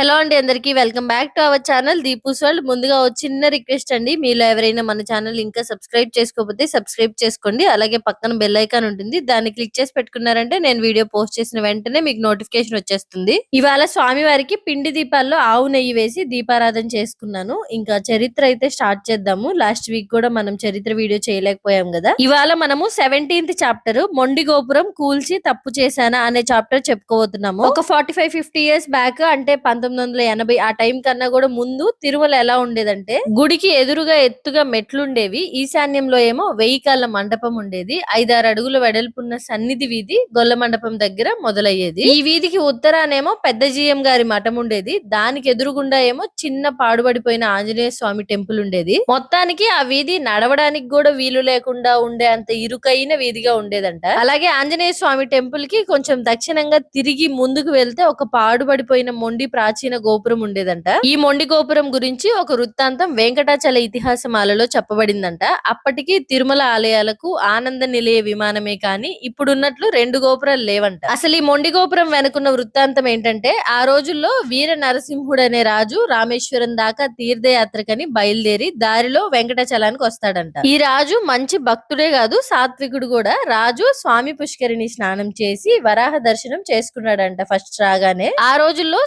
Hello అండి అందరికీ welcome back to our channel Deepu's world. ముందుగా ఒక చిన్న రిక్వెస్ట్ అండి మీలో ఎవరైనా మన ఛానల్ ఇంకా సబ్స్క్రైబ్ చేసుకోకపోతే సబ్స్క్రైబ్ చేసుకోండి అలాగే పక్కన బెల్ ఐకాన్ ఉంటుంది దాన్ని క్లిక్ చేసి పెట్టుకున్నారంటే నేను వీడియో పోస్ట్ చేసిన వెంటనే మీకు నోటిఫికేషన్ వచ్చేస్తుంది. ఇవాళ స్వామి వారికి పిండి దీపాల్లో ఆవు నెయ్యి వేసి దీపారాధన చేసుకున్నాను. ఇంకా చరిత్ర అయితే స్టార్ట్ చేద్దాము. లాస్ట్ వీక్ కూడా మనం చరిత్ర వీడియో చేయలేకపోయాం కదా. ఇవాళ మనము సెవెంటీన్త్ చాప్టర్ మొండి గోపురం కూల్చి తప్పు చేశానా అనే చాప్టర్ చెప్పుకోబోతున్నాము. ఒక forty five fifty years back అంటే పంతొమ్మిది వందల ఎనభై ఆ టైం కన్నా కూడా ముందు తిరుమల ఎలా ఉండేదంటే గుడికి ఎదురుగా ఎత్తుగా మెట్లుండేవి. ఈశాన్యంలో ఏమో వెయ్యి కాళ్ళ మండపం ఉండేది. ఐదారు అడుగుల వెడల్పున్న సన్నిధి వీధి గొల్ల మండపం దగ్గర మొదలయ్యేది. ఈ వీధికి ఉత్తరానేమో పెద్ద జీఎం గారి మఠం ఉండేది. దానికి ఎదురుగుండా ఏమో చిన్న పాడుబడిపోయిన ఆంజనేయ స్వామి టెంపుల్ ఉండేది. మొత్తానికి ఆ వీధి నడవడానికి కూడా వీలు లేకుండా ఉండే అంత ఇరుకైన వీధిగా ఉండేదంట. అలాగే ఆంజనేయ స్వామి టెంపుల్కి కొంచెం దక్షిణంగా తిరిగి ముందుకు వెళ్తే ఒక పాడుబడిపోయిన మొండి ప్రాచీన గోపురం ఉండేదంట. ఈ మొండి గోపురం గురించి ఒక వృత్తాంతం వెంకటాచల ఇతిహాసమాలలో చెప్పబడిందంట. అప్పటికి తిరుమల ఆలయాలకు ఆనంద నిలయ విమానమే కాని ఇప్పుడున్నట్లు రెండు గోపురాలు లేవంట. అసలు ఈ మొండి గోపురం వెనుకున్న వృత్తాంతం ఏంటంటే ఆ రోజుల్లో వీర నరసింహుడు అనే రాజు రామేశ్వరం దాకా తీర్థయాత్రకని బయలుదేరి దారిలో వెంకటాచలానికి వస్తాడంట. ఈ రాజు మంచి భక్తుడే కాదు సాత్వికుడు కూడా. రాజు స్వామి పుష్కరిని స్నానం చేసి వరాహ దర్శనం చేసుకున్నాడంట ఫస్ట్ రాగానే. ఆ రోజుల్లో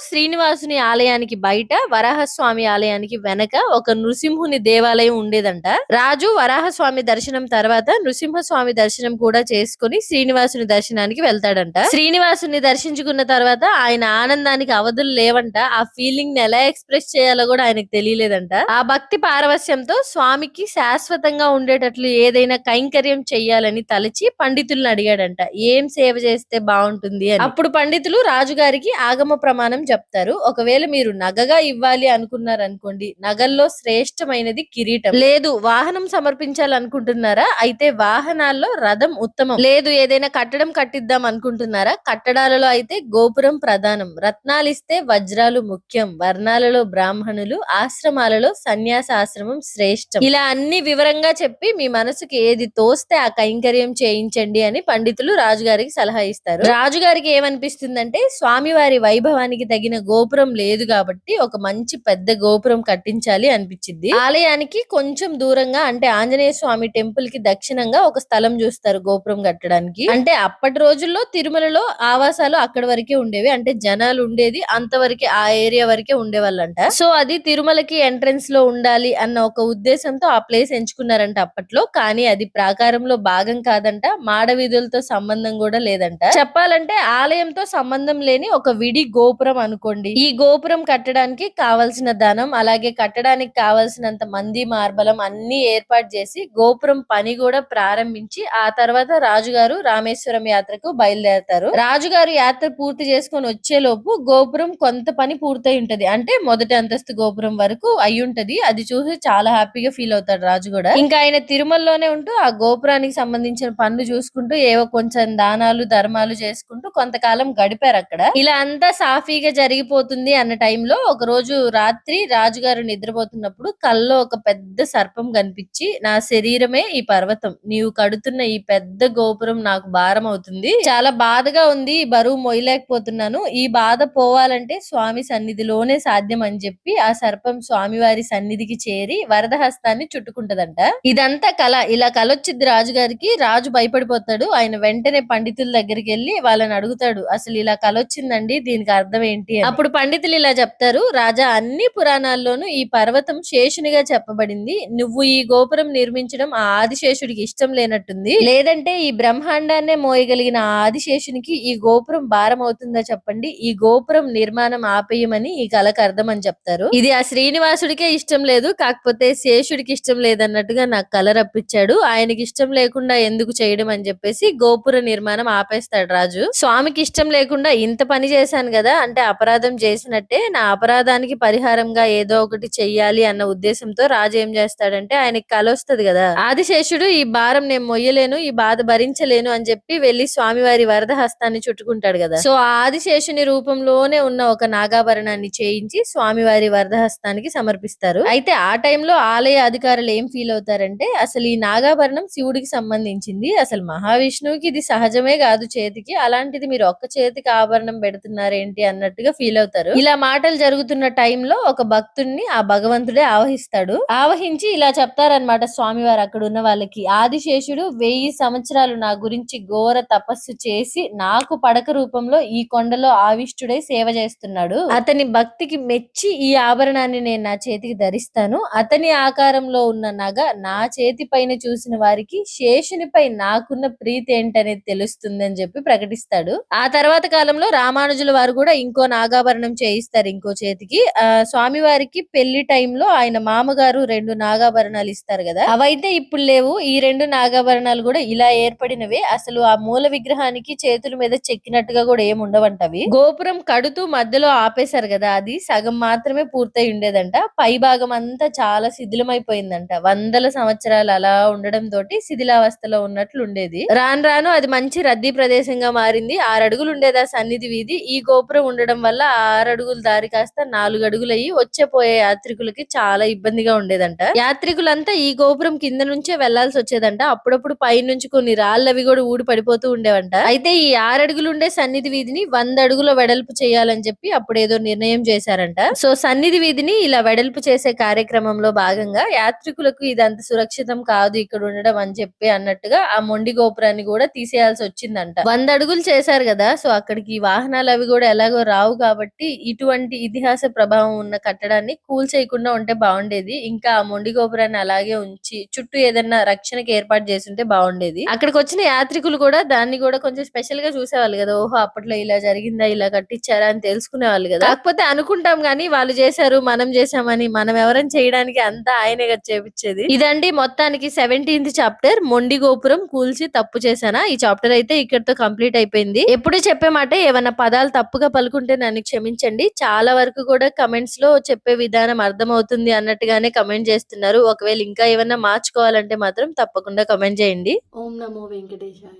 శ్రీనివాసుని ఆలయానికి బయట వరాహస్వామి ఆలయానికి వెనక ఒక నృసింహుని దేవాలయం ఉండేదంట. రాజు వరాహస్వామి దర్శనం తర్వాత నృసింహస్వామి దర్శనం కూడా చేసుకుని శ్రీనివాసుని దర్శనానికి వెళ్తాడంట. శ్రీనివాసుని దర్శించుకున్న తర్వాత ఆయన ఆనందానికి అవధులు లేవంట. ఆ ఫీలింగ్ని ఎలా ఎక్స్ప్రెస్ చేయాలో కూడా ఆయనకు తెలియలేదంట. ఆ భక్తి పారవస్యంతో స్వామికి శాశ్వతంగా ఉండేటట్లు ఏదైనా కైంకర్యం చెయ్యాలని తలచి పండితులను అడిగాడంట. ఏం సేవ చేస్తే బాగుంటుంది అని. అప్పుడు పండితులు రాజుగారికి ఆగమ ప్రమాణం చెప్తారు ఒకవేళ మీరు నగగా ఇవ్వాలి అనుకున్నారు అనుకోండి నగల్లో శ్రేష్టమైనది కిరీటం. లేదు వాహనం సమర్పించాలనుకుంటున్నారా? అయితే వాహనాల్లో రథం ఉత్తమం. లేదు ఏదైనా కట్టడం కట్టిద్దాం అనుకుంటున్నారా? కట్టడాలలో అయితే గోపురం ప్రధానం. రత్నాలిస్తే వజ్రాలు ముఖ్యం. వర్ణాలలో బ్రాహ్మణులు ఆశ్రమాలలో సన్యాస ఆశ్రమం శ్రేష్టం. ఇలా అన్ని వివరంగా చెప్పి మీ మనసుకి ఏది తోస్తే ఆ కైంకర్యం చేయించండి అని పండితులు రాజుగారికి సలహా ఇస్తారు. రాజుగారికి ఏమనిపిస్తుందంటే స్వామివారి వైభవానికి తగిన గోపురం గోపురం లేదు కాబట్టి ఒక మంచి పెద్ద గోపురం కట్టించాలి అనిపించింది. ఆలయానికి కొంచెం దూరంగా అంటే ఆంజనేయ స్వామి టెంపుల్కి దక్షిణంగా ఒక స్థలం చూస్తారు గోపురం కట్టడానికి. అంటే అప్పటి రోజుల్లో తిరుమలలో ఆవాసాలు అక్కడి వరకే ఉండేవి. అంటే జనాలు ఉండేది. అంతవరకే ఆ ఏరియా వరకే ఉండేవాళ్ళంట. సో అది తిరుమలకి ఎంట్రన్స్లో ఉండాలి అన్న ఒక ఉద్దేశంతో ఆ ప్లేస్ ఎంచుకున్నారంట అప్పట్లో. కానీ అది ప్రాకారంలో భాగం కాదంట. మాడ వీధులతో సంబంధం కూడా లేదంట. చెప్పాలంటే ఆలయంతో సంబంధం లేని ఒక విడి గోపురం అనుకోండి. ఈ ఈ గోపురం కట్టడానికి కావలసిన ధనం అలాగే కట్టడానికి కావలసినంత మంది మార్బలం అన్ని ఏర్పాటు చేసి గోపురం పని కూడా ప్రారంభించి ఆ తర్వాత రాజుగారు రామేశ్వరం యాత్రకు బయలుదేరతారు. రాజుగారు యాత్ర పూర్తి చేసుకొని వచ్చేలోపు గోపురం కొంత పని పూర్తయి ఉంటది. అంటే మొదటి అంతస్తు గోపురం వరకు అయి ఉంటది. అది చూసి చాలా హ్యాపీగా ఫీల్ అవుతాడు రాజు కూడా. ఇంకా ఆయన తిరుమలలోనే ఉంటూ ఆ గోపురానికి సంబంధించిన పనులు చూసుకుంటూ ఏవో కొంచెం దానాలు ధర్మాలు చేసుకుంటూ కొంతకాలం గడిపారు అక్కడ. ఇలా అంతా సాఫీగా జరిగిపోతుంది అన్న టైంలో ఒక రోజు రాత్రి రాజుగారు నిద్రపోతున్నప్పుడు కల్లో ఒక పెద్ద సర్పం కనిపించి నా శరీరమే ఈ పర్వతం. నీవు కడుతున్న ఈ పెద్ద గోపురం నాకు భారం అవుతుంది. చాలా బాధగా ఉంది. ఈ బరువు మొయ్యలేకపోతున్నాను. ఈ బాధ పోవాలంటే స్వామి సన్నిధిలోనే సాధ్యం అని చెప్పి ఆ సర్పం స్వామివారి సన్నిధికి చేరి వరద హస్తాన్ని చుట్టుకుంటదంట. ఇదంతా కళ ఇలా కళ రాజుగారికి. రాజు భయపడిపోతాడు. ఆయన వెంటనే పండితుల దగ్గరికి వెళ్ళి వాళ్ళని అడుగుతాడు అసలు ఇలా కలొచ్చిందండి? దీనికి అర్థం ఏంటి? అప్పుడు పండితులు ఇలా చెప్తారు రాజా అన్ని పురాణాల్లోనూ ఈ పర్వతం శేషునిగా చెప్పబడింది. నువ్వు ఈ గోపురం నిర్మించడం ఆ ఆదిశేషుడికి ఇష్టం లేనట్టుంది. లేదంటే ఈ బ్రహ్మాండాన్నే మోయగలిగిన ఆ ఆదిశేషునికి ఈ గోపురం భారం అవుతుందా చెప్పండి. ఈ గోపురం నిర్మాణం ఆపేయమని ఈ కళకు అర్థం అని చెప్తారు. ఇది ఆ శ్రీనివాసుడికే ఇష్టం లేదు కాకపోతే శేషుడికి ఇష్టం లేదన్నట్టుగా నాకు కళ రప్పించాడు. ఆయనకి ఇష్టం లేకుండా ఎందుకు చేయడం అని చెప్పేసి గోపుర నిర్మాణం ఆపేస్తాడు రాజు. స్వామికి ఇష్టం లేకుండా ఇంత పని చేశాను కదా అంటే అపరాధం చేసినట్టే నా అపరాధానికి పరిహారంగా ఏదో ఒకటి చెయ్యాలి అన్న ఉద్దేశంతో రాజు ఏం చేస్తాడంటే ఆయనకి కల కదా. ఆదిశేషుడు ఈ భారం నేను మొయ్యలేను ఈ బాధ భరించలేను అని చెప్పి వెళ్ళి స్వామివారి వరద హస్తాన్ని చుట్టుకుంటాడు కదా. సో ఆ ఆదిశేషుని రూపంలోనే ఉన్న ఒక నాగాభరణాన్ని చేయించి స్వామివారి వరద హస్తానికి సమర్పిస్తారు. అయితే ఆ టైంలో ఆలయ అధికారులు ఏం ఫీల్ అవుతారంటే అసలు ఈ నాగాభరణం శివుడికి సంబంధించింది అసలు మహావిష్ణువుకి ఇది సహజమే కాదు చేతికి అలాంటిది మీరు ఒక్క చేతికి ఆభరణం పెడుతున్నారేంటి అన్నట్టుగా ఫీల్ అవుతారు. చేస్తారు. ఇలా మాటలు జరుగుతున్న టైంలో ఒక భక్తుడిని ఆ భగవంతుడే ఆవహిస్తాడు. ఆవహించి ఇలా చెప్తారనమాట స్వామివారు అక్కడ ఉన్న వాళ్ళకి ఆదిశేషుడు వెయ్యి సంవత్సరాలు నా గురించి ఘోర తపస్సు చేసి నాకు పడక రూపంలో ఈ కొండలో ఆవిష్టుడై సేవ చేస్తున్నాడు. అతని భక్తికి మెచ్చి ఈ ఆభరణాన్ని నేను నా చేతికి ధరిస్తాను. అతని ఆకారంలో ఉన్న నగ నా చేతి పైన చూసిన వారికి శేషునిపై నాకున్న ప్రీతి ఏంటనేది తెలుస్తుందని చెప్పి ప్రకటిస్తాడు. ఆ తర్వాత కాలంలో రామానుజుల వారు కూడా ఇంకో నాగాభరణ చేయిస్తారు ఇంకో చేతికి. ఆ స్వామి వారికి పెళ్ళి టైంలో ఆయన మామగారు రెండు నాగాభరణాలు ఇస్తారు కదా. అవైతే ఇప్పుడు లేవు. ఈ రెండు నాగాభరణాలు కూడా ఇలా ఏర్పడినవే. అసలు ఆ మూల విగ్రహానికి చేతుల మీద చెక్కినట్టుగా కూడా ఏమి ఉండవంటవి. గోపురం కడుతూ మధ్యలో ఆపేశారు కదా అది. సగం మాత్రమే పూర్తయి ఉండేదంట. పై భాగం అంతా చాలా శిథిలమైపోయిందంట. వందల సంవత్సరాలు అలా ఉండడం తోటి శిథిలావస్థలో ఉన్నట్లు ఉండేది. రాను రాను అది మంచి రద్దీ ప్రదేశంగా మారింది. ఆరు అడుగులు ఉండేది ఆ సన్నిధి వీధి. ఈ గోపురం ఉండడం వల్ల ఆ ఆరు అడుగుల దారి కాస్త నాలుగు అడుగులు అయ్యి వచ్చే పోయే యాత్రికులకి చాలా ఇబ్బందిగా ఉండేదంట. యాత్రికులంతా ఈ గోపురం కింద నుంచే వెళ్ళాల్సి వచ్చేదంట. అప్పుడప్పుడు పై నుంచి కొన్ని రాళ్ళవి కూడా ఊడి పడిపోతూ ఉండేవంట. అయితే ఈ ఆరు అడుగులు ఉండే సన్నిధి వీధిని వంద అడుగుల వెడల్పు చేయాలని చెప్పి అప్పుడు ఏదో నిర్ణయం చేశారంట. సో సన్నిధి వీధిని ఇలా వెడల్పు చేసే కార్యక్రమంలో భాగంగా యాత్రికులకు ఇదంత సురక్షితం కాదు ఇక్కడ ఉండడం అని చెప్పి అన్నట్టుగా ఆ మొండి గోపురాన్ని కూడా తీసేయాల్సి వచ్చిందంట. వంద అడుగులు చేశారు కదా సో అక్కడికి వాహనాలు అవి కూడా ఎలాగో రావు కాబట్టి ఇటువంటి ఇతిహాస ప్రభావం ఉన్న కట్టడాన్ని కూల్ చేయకుండా ఉంటే బాగుండేది. ఇంకా ఆ మొండి గోపురాన్ని అలాగే ఉంచి చుట్టూ ఏదైనా రక్షణకి ఏర్పాటు చేస్తుంటే బాగుండేది. అక్కడికి వచ్చిన యాత్రికులు కూడా దాన్ని కూడా కొంచెం స్పెషల్గా చూసేవాళ్ళు కదా. ఓహో అప్పట్లో ఇలా జరిగిందా ఇలా కట్టించారా అని తెలుసుకునేవాళ్ళు కదా. కాకపోతే అనుకుంటాం గానీ వాళ్ళు చేశారు మనం చేశామని మనం ఎవరైనా చేయడానికి అంతా ఆయనే కదా చేపించేది. ఇదండి మొత్తానికి సెవెంటీన్త్ చాప్టర్ మొండి గోపురం కూల్చి తప్పు చేశానా? ఈ చాప్టర్ అయితే ఇక్కడతో కంప్లీట్ అయిపోయింది. ఎప్పుడు చెప్పే మాట ఏమన్నా పదాలు తప్పుగా పలుకుంటే నన్ను గమనించండి. చాలా వరకు కూడా కమెంట్స్లో చెప్పే విధానం అర్థమవుతుంది అన్నట్టుగానే కమెంట్ చేస్తున్నారు. ఒకవేళ ఇంకా ఏమైనా మార్చుకోవాలంటే మాత్రం తప్పకుండా కమెంట్ చేయండి. ఓం నమో వెంకటేశాయ.